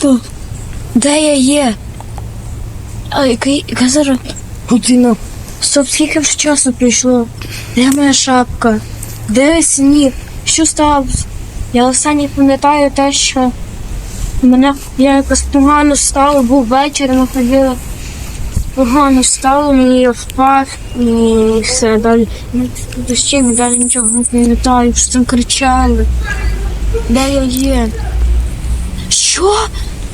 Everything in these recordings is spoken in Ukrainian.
Стоп. Де я є? А який яка зараз година? Стоп, скільки вже часу пройшло? Де моя шапка? Де сніг? Що сталося? Я останнє пам'ятаю те, що мене я якось погано стало, був вечір, ми ходили. Погано стало, мені я впав і все далі. Дощів далі нічого не пам'ятаю, що там кричали. Де я є? Що?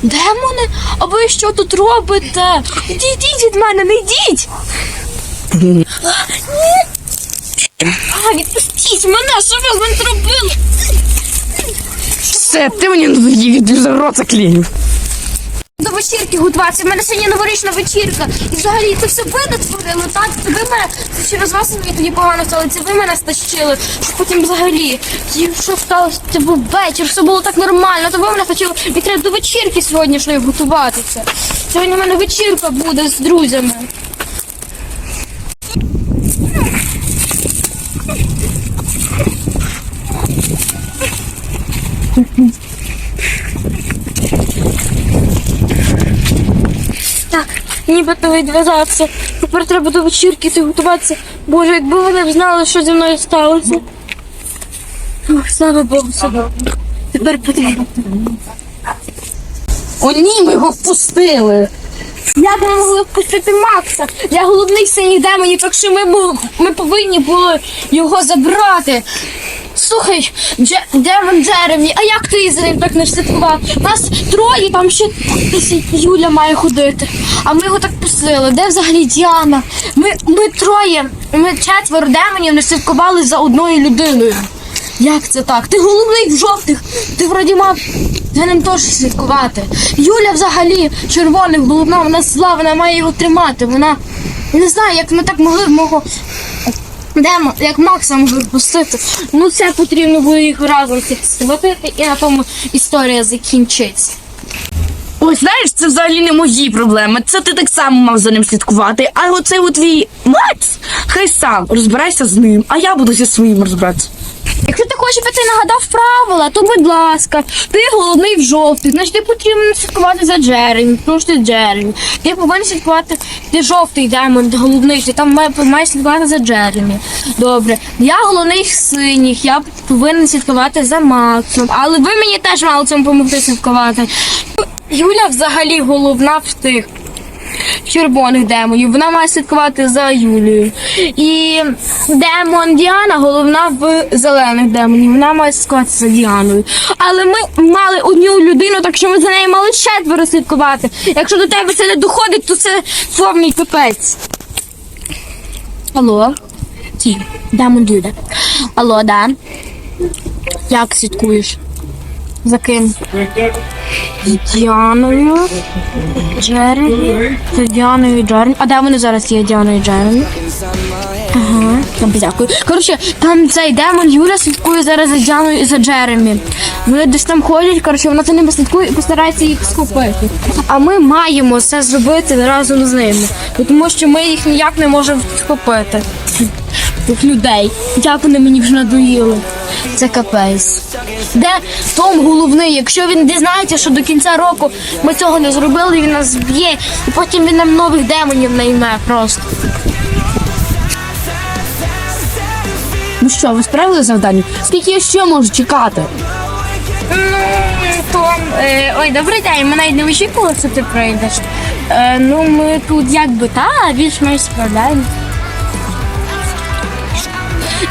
Демони? А ви що тут робите? Йдіть від мене, не йдіть! А! Відпустіть мене, що ви з мене зробили? Все, ти мені надоїв, за рота заклеїв. Вечірки готуватися. У мене сьогодні новорічна вечірка. І взагалі це все ви натворили, так? Це ви мене це через вас мені тоді погано стало. Це ви мене стащили. Що потім взагалі. І що сталося? Це був вечір, все було так нормально. То ви мене хотіли і треба до вечірки сьогоднішньої готуватися. Сьогодні в мене вечірка буде з друзями. Так, нібито відв'язався. Тепер треба до вечірки готуватися. Боже, якби вони б знали, що зі мною сталося. Ох, слава Богу, все добре. Тепер потрібно. О, ні, ми його впустили. Як ми могли впустити Макса? Я головний синій демонів, так що ми, бу- ми повинні були його забрати. Слухай, Дже, Демон Джеремі, а як ти за ним так не слідкував? Нас троє, там ще десь Юля має ходити. А ми його так пустили. Де взагалі Діана? Ми, ми троє, ми четверо демонів не слідкували за одною людиною. Як це так? Ти головний в жовтих. Ти вроді мав за ним теж слідкувати. Юля взагалі червоних головна, вона зла, вона має його тримати. Вона не знаю, як ми так могли мого Демо, як максимум випустити. Ну це потрібно буде їх разом всіх схватити і на тому історія закінчиться. Ой, знаєш, це взагалі не мої проблеми. Це ти так само мав за ним слідкувати. А оцей от твій Макс, хай сам розбирайся з ним, а я буду зі своїм розбиратися. Якщо ти хочеш, щоб ти нагадав правила, то будь ласка, ти головний в жовтий, значить ти потрібно слідкувати за Джеремі, тому що ти Джеремі. Ти повинен слідкувати, ти жовтий демон, головний, ти там має, маєш слідкувати за Джеремі. Добре. Я головний синіх, я повинен слідкувати за Максом, але ви мені теж мали цьому допомогти слідкувати. Юля взагалі головна в тих червоних демонів. Вона має слідкувати за Юлією. І демон Діана головна в зелених демонів. Вона має слідкувати за Діаною. Але ми мали одну людину, так що ми за нею мали четверо слідкувати. Якщо до тебе це не доходить, то це повний пипець. Алло? Ті, демон Юля. Алло, да? Як слідкуєш? За ким? З Діаною. Джеремі. З Діаною і Джеремі. А де вони зараз є Діаною і Джеремі? Ага, там дякую. Коротше, там цей демон Юля слідкує зараз за Діаною і за Джеремі. Вони десь там ходять, коротше, вона за ними слідкує і постарається їх схопити. А ми маємо це зробити разом з ними. Тому що ми їх ніяк не можемо схопити. Тих людей. Як вони мені вже надоїли. Це капець. Де Том головний, якщо він дізнається, що до кінця року ми цього не зробили, він нас зб'є, і потім він нам нових демонів найме просто. Ну що, ви справили завдання? Скільки я ще можу чекати? Ну, Том, е, ой, добрий день, ми навіть не очікували, що ти прийдеш. Е, ну, ми тут якби та, більш-менш справляємо.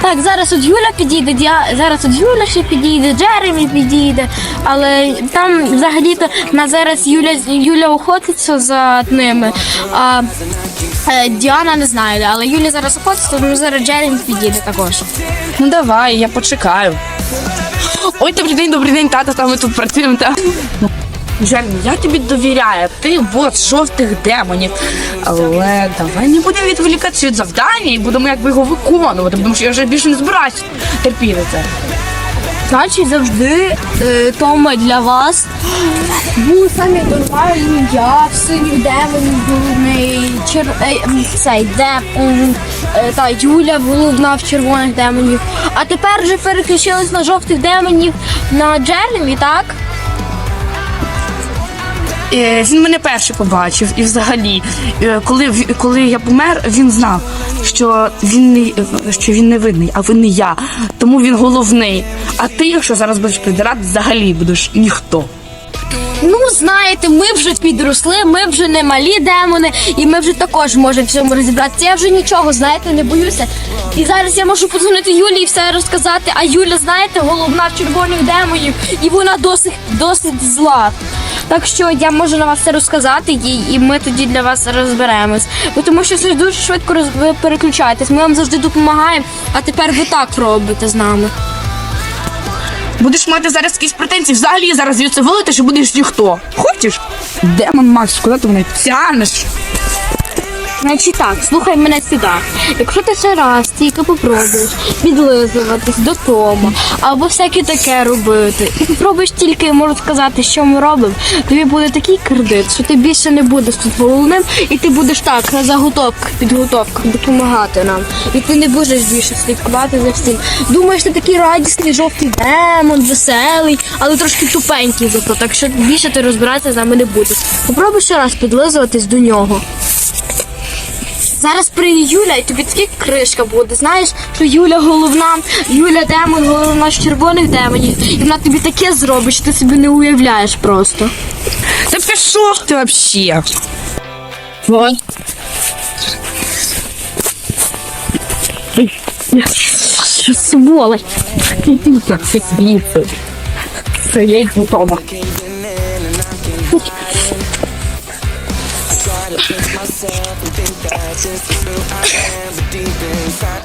Так, зараз от Юля підійде, Діа... зараз от Юля ще підійде, Джеремі підійде, але там взагалі-то на зараз Юля Юля охотиться за ними. А е, Діана не знаю, але Юля зараз охотиться, тому зараз Джеремі підійде також. Ну давай, я почекаю. Ой, добрий день, добрий день, тата, там ми тут працюємо. Та. Джермі, я тобі довіряю, ти бос жовтих демонів. Але давай не будемо відволікатися від завдання і будемо якби його виконувати, тому що я вже більше не збираюся терпіти це. Значить, завжди е, Тома для вас був самі нормальні я, в синіх демонів головний, чер... е, цей де м, е, та Юля головна в червоних демонів. А тепер вже переключились на жовтих демонів на Джеремі, так? Е, Він мене перший побачив, і взагалі, е, коли, в- коли я помер, він знав, що він не що він не винний, а винний я. Тому він головний. А ти, якщо зараз будеш придирати, взагалі будеш ніхто. Ну, знаєте, ми вже підросли, ми вже не малі демони, і ми вже також можемо в цьому розібратися. Я вже нічого, знаєте, не боюся. І зараз я можу подзвонити Юлі і все розказати. А Юля, знаєте, головна червоних демонів, і вона досить досить зла. Так що я можу на вас це розказати їй, і ми тоді для вас розберемось. Бо тому що все дуже швидко роз... ви переключаєтесь. Ми вам завжди допомагаємо, а тепер ви так робите з нами. Будеш мати зараз якісь претензії, взагалі зараз звідси вилити, що будеш ніхто. Хочеш? Демон Макс, куди ти мене тянеш? Значить так, слухай мене сюди. Якщо ти ще раз тільки попробуєш підлизуватись до Тома або всяке таке робити, і попробуєш тільки йому розказати, що ми робимо, тобі буде такий кредит, що ти більше не будеш тут головним, і ти будеш так на заготовках, підготовках допомагати нам. І ти не будеш більше слідкувати за всім. Думаєш, ти такий радісний, жовтий демон, веселий, але трошки тупенький зато, так що більше ти розбиратися з нами не будеш. Попробуй ще раз підлизуватись до нього. Зараз прийде Юля, і тобі таки кришка буде. Знаєш, що Юля головна, Юля демон, головна з червоних демонів. І вона тобі таке зробить, що ти собі не уявляєш просто. Та пішов ти вообще. Вот. Що сволочь. Це я й готова. I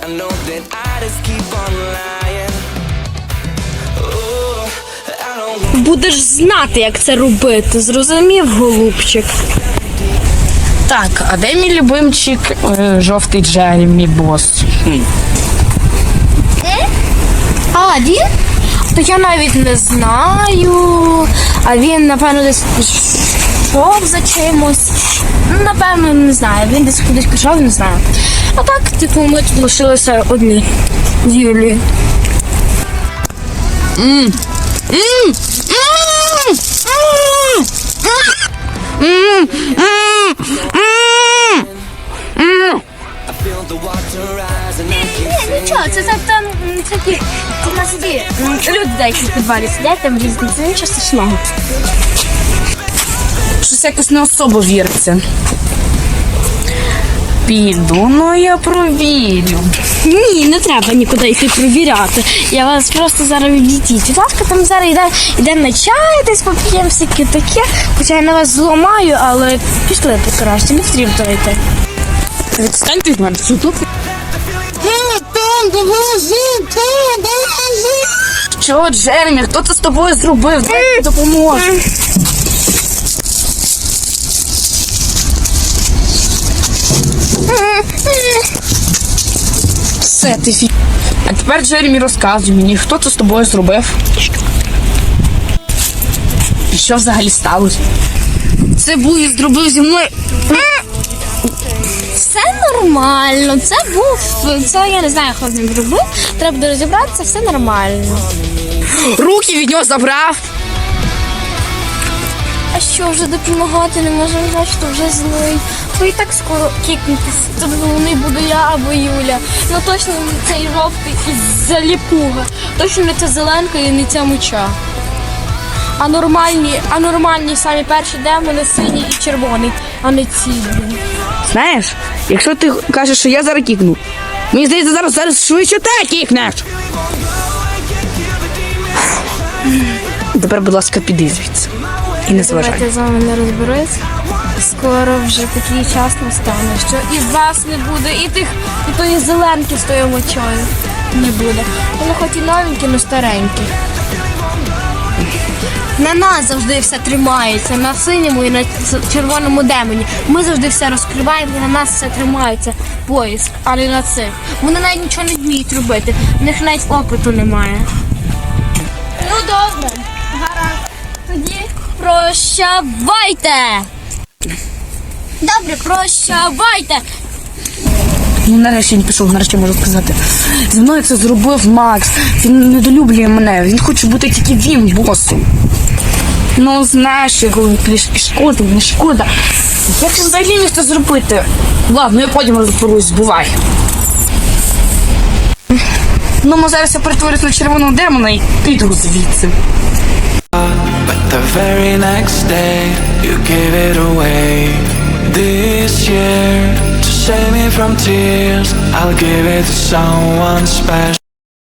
know that I just keep on lying. Oh, I don't want Будеш знати, як це робити. Зрозумів, голубчик. Так, а де мій любимчик е, жовтий Джеремі бос? А, він? То я навіть не знаю. А він, напевно, десь пішов за чимось. Ну, Напевно, не знаю. Він десь кудись пішов, не знаю. А так, типу, ми тут лишилися одні з Юлією. Нічого, це, там такі, в нас є люди деякі в підвалі сидять, там різні, це нічого страшного. Щось якось не особо віриться. Піду, ну я провірю. Ні, не треба нікуди йти провіряти. Я вас просто зараз відійдіть. Будь ласка, там зараз йде, йде на чай, десь поп'ємо всяке таке. Хоча я на вас зламаю, але пішли ти краще, не потрібно йти. Відстаньте від мене суду. Що, Джеремі, хто це з тобою зробив? Дай допоможу. Все, ти фі. А тепер Джеремі розказуй мені, хто це з тобою зробив? І що взагалі сталося? Це Буї зробив зі мною. Все нормально, це був, це я не знаю, хто з ним зробив. Треба буде розібратися, все нормально. Руки від нього забрав. А що, вже допомагати не можемо, значить вже злий. Ви і так скоро кікнетесь. То головний буду я або Юля. Ну точно не цей жовтий і заліпуга. Точно не ця зеленка і не ця муча. А нормальні, а нормальні самі перші демони синій і червоний, а не ці. блін. Знаєш, якщо ти кажеш, що я зараз кікну, мені здається, зараз зараз швидше ти кікнеш. Тепер, будь ласка, піди звідси. І не зважай. Давайте з вами не розберусь. Скоро вже такий час настане, що і вас не буде, і тих, і тої зеленки з тою мочою не буде. Вони хоч і новенькі, але старенькі. На нас завжди все тримається, на синьому і на червоному демоні. Ми завжди все розкриваємо, і на нас все тримається поїзд, а не на цих. Вони навіть нічого не вміють робити. В них навіть опиту немає. Ну добре, гаразд. Тоді прощавайте. Добре, прощавайте. Ну, нарешті він пішов, нарешті можу сказати. Зі мною це зробив Макс. Він недолюблює мене. Він хоче бути тільки він босом. Ну, знаєш, його трішки шкода, не шкода. Як це взагалі міг це зробити? Ладно, я потім розберусь, бувай. Ну, ми зараз я перетворюсь на червоного демона і піду звідси. But the very next day, you gave it away. This year, to save me from tears, I'll give it to someone special.